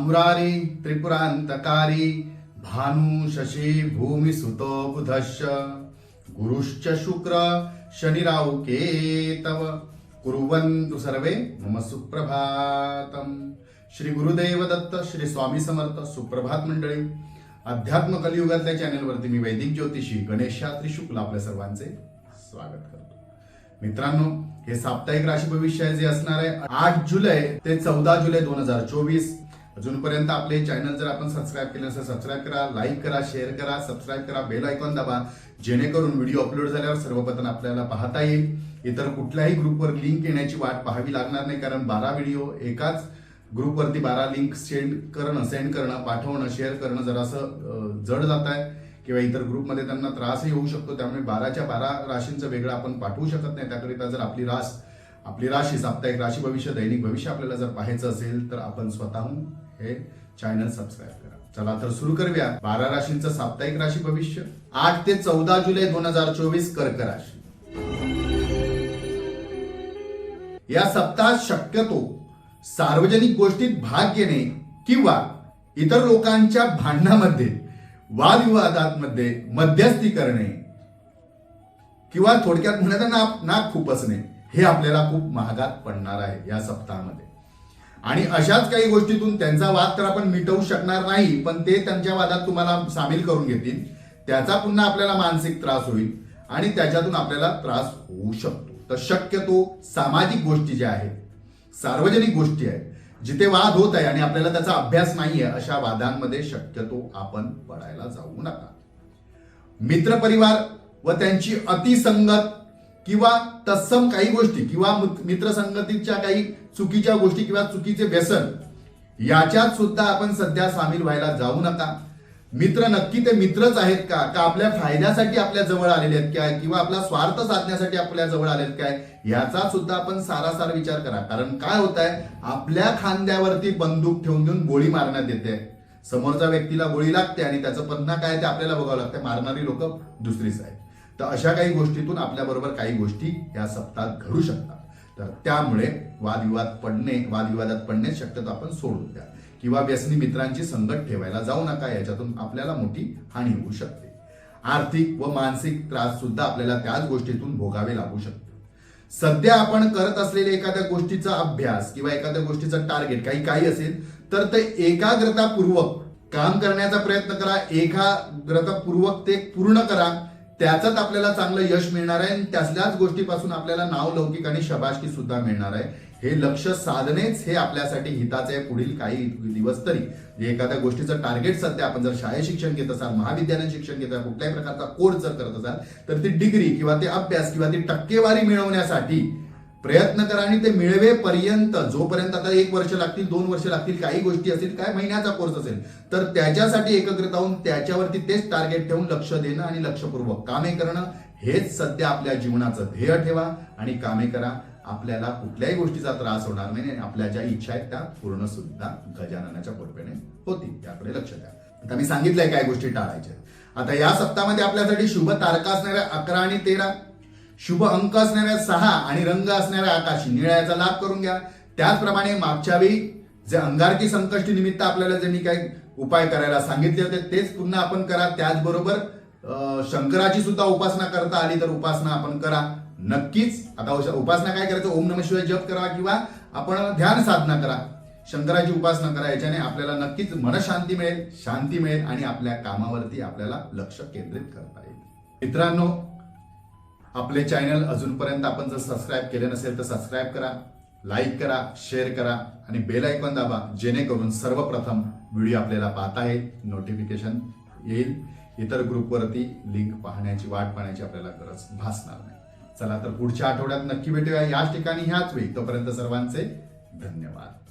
मुरारी त्रिपुरांतकारी भानु शशी भूमी सुतो बुधश्च। गुरुश्च शुक्र शनिराव केतव। कुर्वन्तु सर्वे मम सुप्रभातम। श्री गुरुदेव दत्त श्री स्वामी समर्थ सुप्रभात मंडळी। अध्यात्म कलियुगातल्या चॅनलवरती मी वैदिक ज्योतिषी गणेश शास्त्री शुक्ल आपल्या सर्वांचे स्वागत करतो. मित्रांनो हे साप्ताहिक राशी भविष्य जे असणार आहे. आठ जुलै ते चौदा जुलै दोन हजार चोवीस. अजूनपर्यंत आपले चॅनल जर आपण सबस्क्राईब केले असेल सबस्क्राईब करा लाईक करा शेअर करा सबस्क्राईब करा बेल आयकॉन दाबा जेणेकरून व्हिडिओ अपलोड झाल्यावर सर्वप्रथम आपल्याला पाहता येईल. इतर कुठल्याही ग्रुपवर लिंक येण्याची वाट पाहावी लागणार नाही कारण बारा व्हिडिओ एकाच ग्रुपवरती बारा लिंक सेंड करणं सेंड करणं पाठवणं शेअर करणं जरासं जड जात आहे किंवा इतर ग्रुपमध्ये त्यांना त्रासही होऊ शकतो त्यामुळे बाराच्या बारा राशींचं वेगळं आपण पाठवू शकत नाही. त्याकरिता जर आपली रास आपली राशी साप्ताहिक राशी भविष्य दैनिक भविष्य आपल्याला जर पाहायचं असेल तर आपण स्वतःहून हे चॅनल सबस्क्राईब करा. चला तर सुरू करूया. बारा राशींचं साप्ताहिक राशी भविष्य. आठ ते चौदा जुलै दोन हजार चोवीस कर्क राशी. या सप्ताहात शक्यतो सार्वजनिक गोष्टीत भाग घेणे किंवा इतर लोकांच्या भांडणामध्ये वादविवादांमध्ये मध्यस्थी करणे किंवा थोडक्यात म्हणायचं नाक नाक खुपसणे. हे आपल्याला खूप महागात पडणार आहे या सप्ताहामध्ये. आणि अशाच काही गोष्टीतून त्यांचा वाद तर आपण मिटवू शकणार नाही पण ते त्यांच्या वादात तुम्हाला सामील करून घेतील. त्याचा पुन्हा आपल्याला मानसिक त्रास होईल आणि त्याच्यातून आपल्याला त्रास होऊ शकतो. तर शक्यतो सामाजिक गोष्टी ज्या आहेत सार्वजनिक गोष्टी आहेत जिथे वाद होत आहे आणि आपल्याला त्याचा अभ्यास नाही आहे अशा वादांमध्ये शक्यतो आपण पडायला जाऊ नका. मित्रपरिवार व त्यांची अतिसंगत किंवा तत्सम काही गोष्टी किंवा मित्रसंगतीच्या काही चुकीच्या गोष्टी किंवा चुकीचे व्यसन याच्यात सुद्धा आपण सध्या सामील व्हायला जाऊ नका. मित्र नक्की ते मित्रच आहेत का? का आपल्या फायद्यासाठी आपल्या जवळ आलेले आहेत काय? किंवा आपला स्वार्थ साधण्यासाठी आपल्या जवळ आलेत काय? याचा सुद्धा आपण सारासार विचार करा. कारण काय होत आहे आपल्या खांद्यावरती बंदूक ठेवून देऊन गोळी मारण्यात येते. समोरच्या व्यक्तीला गोळी लागते आणि त्याचं पन्ना काय ते आपल्याला बघावं लागतं. मारणारी लोक दुसरीच आहेत. तर अशा काही गोष्टीतून आपल्याबरोबर काही गोष्टी या सप्ताहात घडू शकतात. तर त्यामुळे वादविवाद पडणे वादविवादात पडणे शक्यतो आपण सोडून द्या. किंवा व्यसनी मित्रांची संगत ठेवायला जाऊ नका याच्यातून आपल्याला मोठी हानी होऊ शकते. आर्थिक व मानसिक त्रास सुद्धा आपल्याला त्याच गोष्टीतून भोगावे लागू शकते सध्या आपण करत असलेल्या एखाद्या गोष्टीचा अभ्यास किंवा एखाद्या गोष्टीचं टार्गेट काही काही असेल तर ते एकाग्रतापूर्वक काम करण्याचा प्रयत्न करा एकाग्रतापूर्वक ते पूर्ण करा त्याचाच आपल्याला चांगलं यश मिळणार आहे आणि त्यातल्याच गोष्टीपासून आपल्याला नाव लौकिक आणि शबाशकी सुद्धा मिळणार आहे. हे लक्ष साधनेच हे आपल्यासाठी हिताचे आहे. पुढील काही दिवस तरी. एखाद्या गोष्टीचं टार्गेट सध्या आपण जर शाळेत शिक्षण घेत असाल महाविद्यालयीन शिक्षण घेत असाल कुठल्याही प्रकारचा कोर्स जर करत असाल तर ती डिग्री किंवा ते अभ्यास किंवा ती टक्केवारी मिळवण्यासाठी प्रयत्न करा आणि ते मिळवेपर्यंत जोपर्यंत आता एक वर्ष लागतील दोन वर्ष लागतील काही गोष्टी असतील काय महिन्याचा कोर्स असेल तर त्याच्यासाठी एकत्रित होऊन त्याच्यावरती तेच टार्गेट ठेवून लक्ष देणं आणि लक्षपूर्वक कामे करणं हेच सध्या आपल्या जीवनाचं ध्येय ठेवा आणि कामे करा. आपल्याला कुठल्याही गोष्टीचा त्रास होणार नाही आणि आपल्या ज्या इच्छा आहेत त्या पूर्ण सुद्धा गजाननाच्या कृपेने होतील. त्याकडे लक्ष द्या. आता मी सांगितलंय काय गोष्टी टाळायच्या आता या सप्ताहामध्ये आपल्यासाठी शुभ तारका असणाऱ्या अकरा आणि तेरा. शुभ अंक असणाऱ्या सहा आणि रंग असणाऱ्या आकाशी निळ्याचा लाभ करून घ्या. त्याचप्रमाणे मागच्या वेळी जे अंगारकी संकष्टी निमित्त आपल्याला जे मी काही उपाय करायला सांगितले होते तेच पुन्हा आपण करा. त्याचबरोबर शंकराची सुद्धा उपासना करता आली तर उपासना आपण करा. नक्कीच आता उपासना काय करायचं? ओम नम शिवाय जप करा किंवा आपण ध्यान साधना करा. शंकराची उपासना करा याच्याने आपल्याला नक्कीच मनशांती मिळेल शांती मिळेल आणि आपल्या कामावरती आपल्याला लक्ष केंद्रित करता येईल. मित्रांनो आपले चॅनल अजूनपर्यंत आपण जर सबस्क्राईब केले नसेल तर सबस्क्राईब करा लाईक करा शेअर करा आणि बेल आयकॉन दाबा जेणेकरून सर्वप्रथम व्हिडिओ आपल्याला पाहता येईल नोटिफिकेशन येईल. इतर ग्रुपवरती लिंक पाहण्याची वाट पाहण्याची आपल्याला गरज भासणार नाही. चला तर पुढच्या आठवड्यात नक्की भेटूया. याच ठिकाणी ह्याच वेळी तोपर्यंत सर्वांचे धन्यवाद.